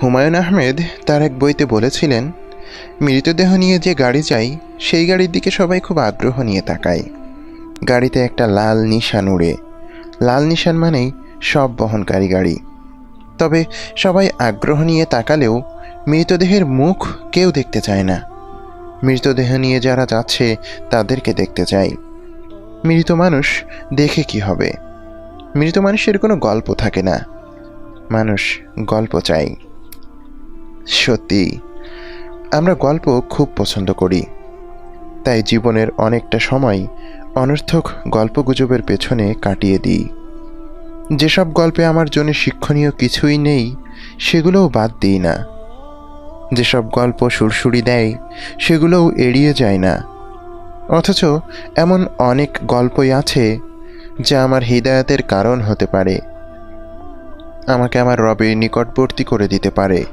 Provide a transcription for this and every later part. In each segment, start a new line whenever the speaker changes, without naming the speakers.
হুমায়ুন আহমেদ তার এক বইতে বলেছিলেন, মৃতদেহ নিয়ে যে গাড়ি যায় সেই গাড়ির দিকে সবাই খুব আগ্রহ নিয়ে তাকায়। গাড়িতে একটা লাল নিশান উড়ে। লাল নিশান মানেই সব বহনকারী গাড়ি। তবে সবাই আগ্রহ নিয়ে তাকালেও মৃতদেহের মুখ কেউ দেখতে চায় না। মৃতদেহ নিয়ে যারা যাচ্ছে, তাদেরকে দেখতে চায় মৃত মানুষ দেখে কি হবে? মৃত মানুষের কোনো গল্প থাকে না। মানুষ গল্প চাই সত্যি, আমরা গল্প খুব পছন্দ করি। তাই জীবনের অনেকটা সময় অনর্থক গল্পগুজবের পেছনে কাটিয়ে দিই। যেসব গল্পে আমার জন্য শিক্ষণীয় কিছুই নেই, সেগুলোও বাদ দিই না। যেসব গল্প সুরসুরি দেয়, সেগুলোও এড়িয়ে যায় না। অথচ এমন অনেক গল্পই আছে, যা আমার হৃদায়তের কারণ হতে পারে। আমাকে আমার রবের নিকটবর্তী করে দিতে পারে।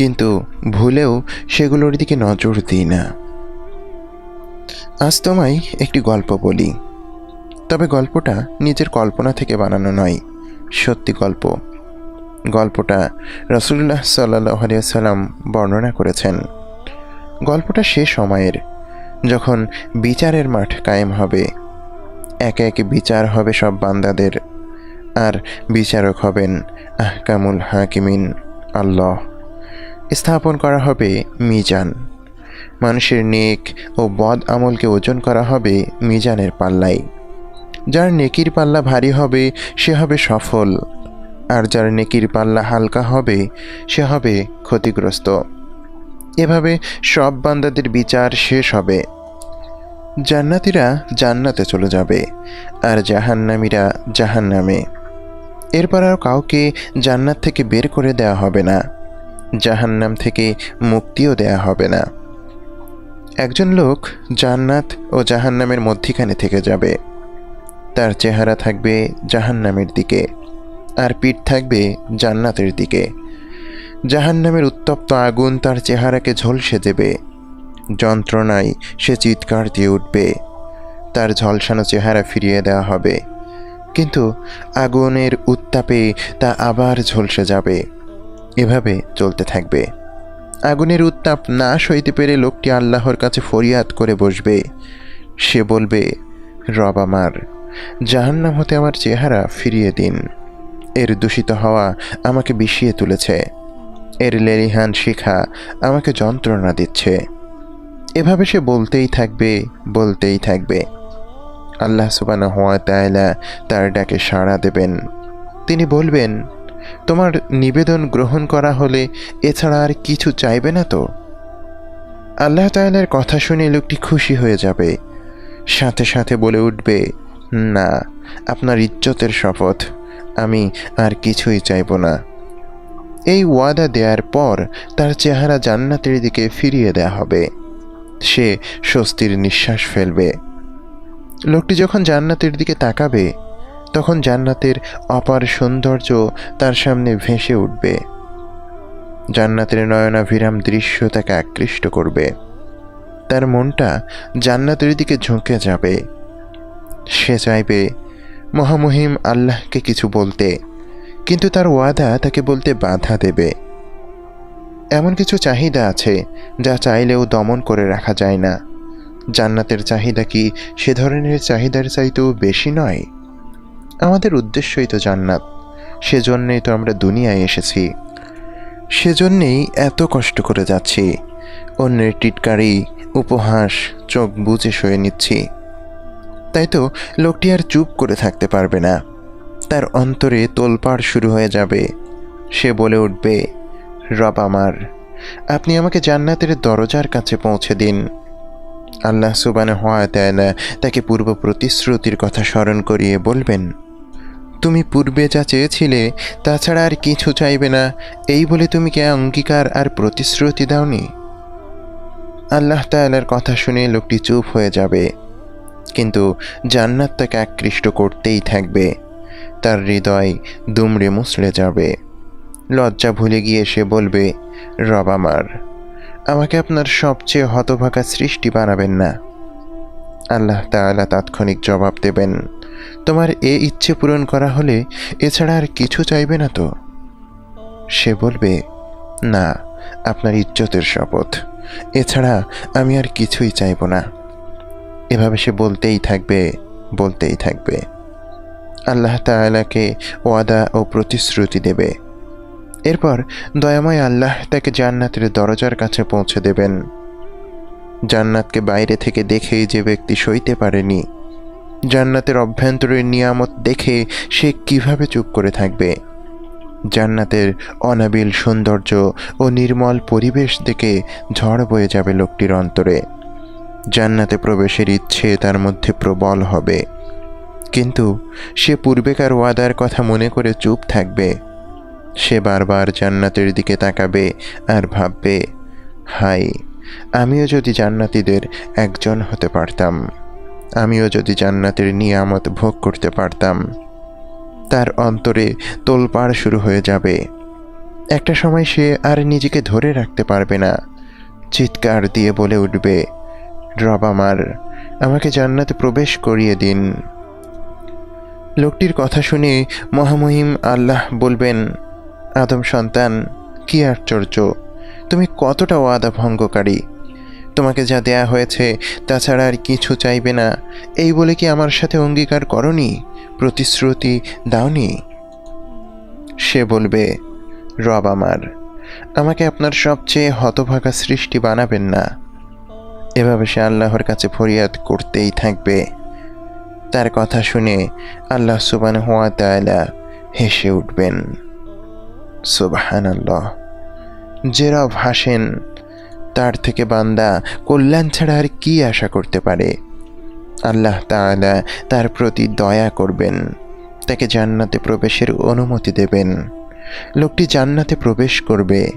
কিন্তু ভুলেও সেগুলোর দিকে নজর দিই না। আজ তোমায় একটি গল্প বলি। তবে গল্পটা নিজের কল্পনা থেকে বানানো নয়, সত্যি গল্প। গল্পটা রসুল্লাহ সাল্লাহ বর্ণনা করেছেন। গল্পটা সে সময়ের, যখন বিচারের মাঠ কায়েম হবে। একে একে বিচার হবে সব বান্দাদের, আর বিচারক হবেন আহকামুল হাকিমিন, আল্লাহ। স্থাপন করা হবে মিজান। মানুষের নেক ও বদ আমলকে ওজন করা হবে মিজানের পাল্লায়। যার নেকির পাল্লা ভারী হবে, সে হবে সফল। আর যার নেকির পাল্লা হালকা হবে, সে হবে ক্ষতিগ্রস্ত। এভাবে সব বান্দাদের বিচার শেষ হবে। জান্নাতিরা জান্নাতে চলে যাবে, আর জাহান্নামীরা জাহান্নামে। এরপর আর কাউকে জান্নাত থেকে বের করে দেওয়া হবে না। জাহান্নাম থেকে মুক্তিও দেয়া হবে না। একজন লোক জান্নাত ও জাহান্নামের মধ্যিখানে থেকে যাবে। তার চেহারা থাকবে জাহান্নামের দিকে আর পিঠ থাকবে জান্নাতের দিকে। জাহান্নামের উত্তপ্ত আগুন তার চেহারাকে ঝলসে দেবে। যন্ত্রণায় সে চিৎকার দিয়ে উঠবে। তার ঝলসানো চেহারা ফিরিয়ে দেওয়া হবে। কিন্তু আগুনের উত্তাপে তা আবার ঝলসে যাবে। এভাবে চলতে থাকবে। আগুনের উত্তাপ না সইতে পেরে লোকটি আল্লাহর কাছে ফরিয়াদ করে বসবে। সে বলবে, রব আমার, জাহান্নাম হতে আমার চেহারা ফিরিয়ে দিন। এর দূষিত হওয়া আমাকে বিষিয়ে তুলেছে। এর লেরিহান শিখা আমাকে যন্ত্রণা দিচ্ছে। এভাবে সে বলতেই থাকবে বলতেই থাকবে। আল্লাহ সুবানা হওয়া তাইলা তার ডাকে সাড়া দেবেন। তিনি বলবেন তোমার নিবেদন গ্রহণ করা হলে এছাড়া আর কিছু চাইবে না তো? আল্লাহ তাইলার কথা শুনে লোকটি খুশি হয়ে যাবে। সাথে সাথে বলে উঠবে, না, আপনার ইজ্জতের শপথ, আমি আর কিছুই চাইব না। এই ওয়াদা দেওয়ার পর তার চেহারা জান্নাতের দিকে ফিরিয়ে দেয়া হবে। সে স্বস্তির নিঃশ্বাস ফেলবে। লোকটি যখন জান্নাতের দিকে তাকাবে তখন জান্নাতের অপার সৌন্দর্য তার সামনে ভেসে উঠবে। জান্নাতের নয়নাভিরাম দৃশ্য তাকে আকৃষ্ট করবে। তার মনটা জান্নাতের দিকে ঝুঁকে যাবে। সে চাইবে, মহামহিম আল্লাহকে কিছু বলতে। কিন্তু তার ওয়াদা তাকে বলতে বাধা দেবে। এমন কিছু চাহিদা আছে যা চাইলেও দমন করে রাখা যায় না। জান্নাতের চাহিদা কি সে ধরনের চাহিদার চাইতেও বেশি নয়? আমাদের উদ্দেশ্যই তো জান্নাত। সেজন্যই তো আমরা দুনিয়ায় এসেছি। সেজন্যেই এত কষ্ট করে যাচ্ছি। অন্যের টিটকারি, উপহাস, চোখ বুঝে সয়ে নিচ্ছি। তাই তো লোকটি আর চুপ করে থাকতে পারবে না। তার অন্তরে তোলপাড় শুরু হয়ে যাবে। সে বলে উঠবে, রব আমার, আপনি আমাকে জান্নাতের দরজার কাছে পৌঁছে দিন। আল্লাহ সুবানে হওয়া তাকে পূর্ব প্রতিশ্রুতির কথা স্মরণ করিয়ে বলবেন তুমি পূর্বে যা চেয়েছিলে, তাছাড়া আর কিছু চাইবে না। এই বলে তুমি কে অঙ্গীকার আর প্রতিশ্রুতি দাওনি? আল্লাহ তায়ালার কথা শুনে লোকটি চুপ হয়ে যাবে। কিন্তু জান্নাত তাকে আকৃষ্ট করতেই থাকবে। তার হৃদয় দুমড়ে মুচড়ে যাবে। লজ্জা ভুলে গিয়ে সে বলবে, রব আমার, আমাকে আপনার সবচেয়ে হতভাগা সৃষ্টি বানাবেন না। আল্লাহ তাআলা তাৎক্ষণিক জবাব দেবেন তোমার এ ইচ্ছে পূরণ করা হলে এছাড়া আর কিছু চাইবে না তো? সে বলবে, না, আপনার ইজ্জতের শপথ। এছাড়া আমি আর কিছুই চাইব না। এভাবে সে বলতেই থাকবে বলতেই থাকবে। আল্লাহ তাআলাকে ওয়াদা ও প্রতিশ্রুতি দেবে। এরপর দয়াময় আল্লাহ তাকে জান্নাতের দরজার কাছে পৌঁছে দেবেন। জান্নাতকে বাইরে থেকে দেখেই যে ব্যক্তি সইতে পারেনি জান্নাতের অভ্যন্তরীণ নিয়ামত দেখে সে কীভাবে চুপ করে থাকবে? জান্নাতের অনাবিল সৌন্দর্য ও নির্মল পরিবেশ দেখে ঝড় বয়ে যাবে লোকটির অন্তরে। জান্নাতে প্রবেশের ইচ্ছে তার মধ্যে প্রবল হবে। কিন্তু সে পূর্বেকার ওয়াদার কথা মনে করে চুপ থাকবে। সে বারবার জান্নাতের দিকে তাকাবে আর ভাববে হাই আমিও যদি জান্নাতীদের একজন হতে পারতাম। আমিও যদি জান্নাতের নিয়ামত ভোগ করতে পারতাম, তার অন্তরে তোলপাড় শুরু হয়ে যাবে। একটা সময় সে আর নিজেকে ধরে রাখতে পারবে না। চিৎকার দিয়ে বলে উঠবে, রব আমার, আমাকে জান্নাতে প্রবেশ করিয়ে দিন। লোকটির কথা শুনে মহামহিম আল্লাহ বলবেন, আদম সন্তান, কি আশ্চর্য! তুমি কতটা ওয়াদা ভঙ্গকারী! তোমাকে যা দেয়া হয়েছে, তাছাড়া আর কিছু চাইবে না। এই বলে কি আমার সাথে অঙ্গীকার করনি? প্রতিশ্রুতি দাওনি? সে বলবে, রব আমার, আমাকে আপনার সবচেয়ে হতভাগা সৃষ্টি বানাবেন না। এভাবে সে আল্লাহর কাছে ফরিয়াদ করতেই থাকবে। তার কথা শুনে আল্লাহ সুবান হওয়া তায়লা হেসে উঠবেন। সুবাহান আল্লাহ যে রব হাসেন তার থেকে বান্দা কল্যাণ ছাড়া আর কি আশা করতে পারে? আল্লাহ তাআলা তার প্রতি দয়া করবেন। তাকে জান্নাতে প্রবেশের অনুমতি দেবেন। লোকটি জান্নাতে প্রবেশ করবে।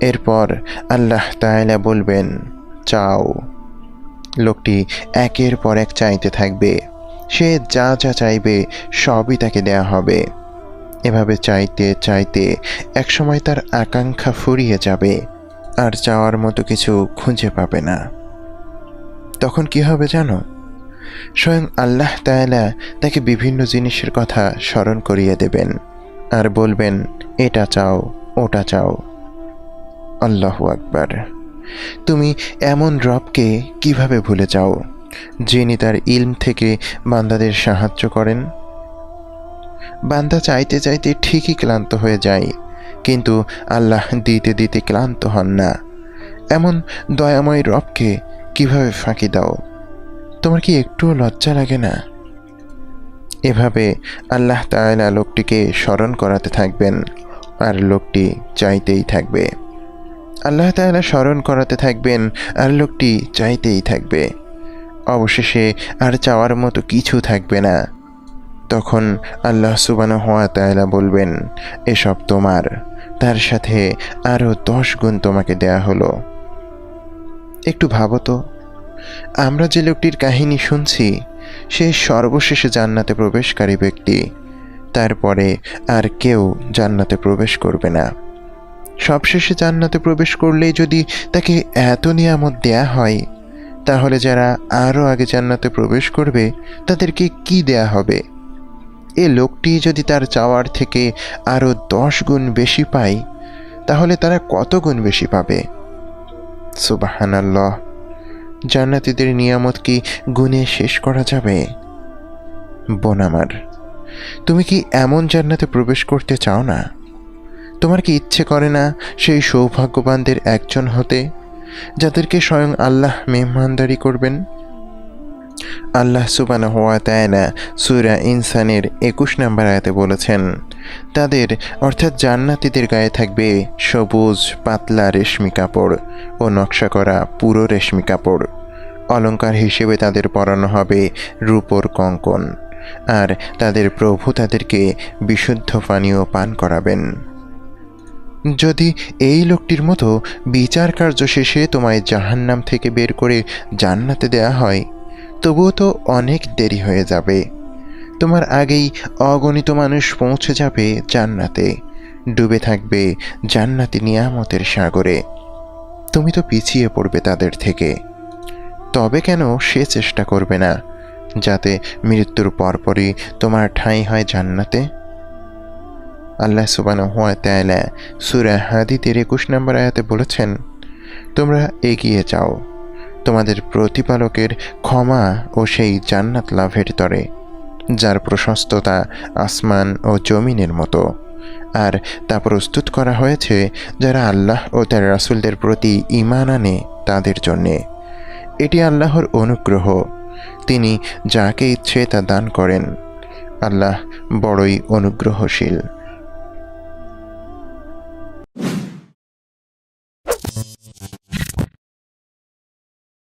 এরপর আল্লাহ তাআলা বলবেন, চাও। লোকটি একের পর এক চাইতে থাকবে। সে যা যা চাইবে সবই তাকে দেয়া হবে। এভাবে চাইতে চাইতে একসময় তার আকাঙ্ক্ষা ফুরিয়ে যাবে। আর চাওয়ার মতো কিছু খুঁজে পাবে না। তখন কি হবে জানো? স্বয়ং আল্লাহ তাআলা তাকে বিভিন্ন জিনিসের কথা স্মরণ করিয়ে দেবেন আর বলবেন, এটা চাও, ওটা চাও। আল্লাহ আকবার। তুমি এমন রবকে কীভাবে ভুলে যাও, যিনি তার ইলম থেকে বান্দাদের সাহায্য করেন? বান্দা চাইতে চাইতে ঠিকই ক্লান্ত হয়ে যায় কিন্তু আল্লাহ দিতে দিতে ক্লান্ত হন না। এমন দয়াময় রবকে কীভাবে ফাঁকি দাও? তোমার কি একটুও লজ্জা লাগে না? এভাবে আল্লাহ তাআলা লোকটিকে স্মরণ করাতে থাকবেন আর লোকটি চাইতেই থাকবে। আল্লাহ তাআলা স্মরণ করাতে থাকবেন আর লোকটি চাইতেই থাকবে। অবশেষে আর চাওয়ার মতো কিছু থাকবে না। তখন আল্লাহ সুবানা হওয়া তায়লা বলবেন, এসব তোমার। তার সাথে আরও দশ গুণ তোমাকে দেয়া হলো। একটু ভাবো তো, আমরা যে লোকটির কাহিনী শুনছি, সে সর্বশেষে জান্নাতে প্রবেশকারী ব্যক্তি। তারপরে আর কেউ জান্নাতে প্রবেশ করবে না। সবশেষে জান্নাতে প্রবেশ করলেই যদি তাকে এত নিয়ামত দেয়া হয়, তাহলে যারা আরও আগে জান্নাতে প্রবেশ করবে, তাদেরকে কি দেয়া হবে? এ লোকটি যদি তার চাওয়ার থেকে আরও দশ গুণ বেশি পায়, তাহলে তারা কত গুণ বেশি পাবে? সুবাহানাল্লাহ। জান্নাতিদের নিয়ামত কি গুণে শেষ করা যাবে? বোন তুমি কি এমন জান্নাতে প্রবেশ করতে চাও না? তোমার কি ইচ্ছে করে না সেই সৌভাগ্যবানদের একজন হতে, যাদেরকে স্বয়ং আল্লাহ মেহমানদারি করবেন? আল্লাহ সুবান হওয়া না সুরা ইনসানের একুশ নম্বর আয়াতে বলেছেন, তাদের অর্থাৎ জান্নাতিদের গায়ে থাকবে সবুজ, পাতলা রেশমি কাপড় ও নকশা করা পুরো রেশমি কাপড়। অলঙ্কার হিসেবে তাদের পরানো হবে রূপোর কঙ্কন আর তাদের প্রভু তাদেরকে বিশুদ্ধ পানীয় পান করাবেন। যদি এই লোকটির মতো বিচার কার্য শেষে তোমায় জাহান্নাম থেকে বের করে জান্নাতে দেয়া হয় তবুও তো অনেক দেরি হয়ে যাবে। তোমার আগেই অগণিত মানুষ পৌঁছে যাবে জান্নাতে। ডুবে থাকবে জান্নাতি নিয়ামতের সাগরে। তুমি তো পিছিয়ে পড়বে তাদের থেকে। তবে কেন সে চেষ্টা করবে না, যাতে মৃত্যুর পরপরই তোমার ঠাঁই হয় জান্নাতে? আল্লাহ সুবান হুয়া তায়লা সুরা হাদিতের একুশ নম্বর আয়াতে বলেছেন, তোমরা এগিয়ে যাও। তোমাদের প্রতিপালকের ক্ষমা ও সেই জান্নাত লাভের তরে, যার প্রশস্ততা আসমান ও জমিনের মতো। আর তা প্রস্তুত করা হয়েছে যারা আল্লাহ ও তার রাসুলদের প্রতি ইমান আনে তাদের জন্যে। এটি আল্লাহর অনুগ্রহ। তিনি যাকে ইচ্ছে তা দান করেন। আল্লাহ বড়ই অনুগ্রহশীল।